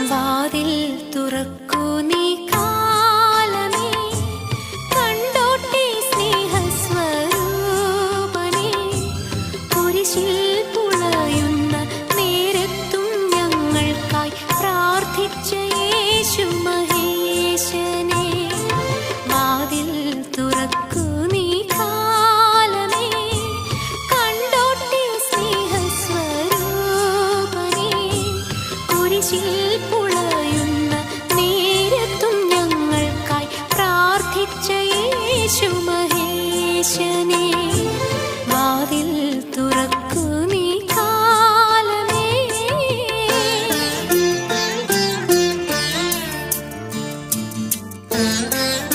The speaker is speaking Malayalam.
വാതിൽ തുറക്കൂ നീ കാലമേ. കണ്ടോട്ടെ സ്നേഹസ്വരൂപനെ. കുരിശിൽ പുളയുന്ന നേരത്തും ഞങ്ങൾക്കായി പ്രാർത്ഥിച്ച യേശു മഹേശനെ. വാതിൽ തുറക്കൂ നീ കാലമേ. കണ്ടോട്ടെ സ്നേഹസ്വരൂപനെ. കുരിശിൽ യേശു മഹേശനെ വാതിൽ തുറക്കൂ നീ കാലമേ Mm-hmm.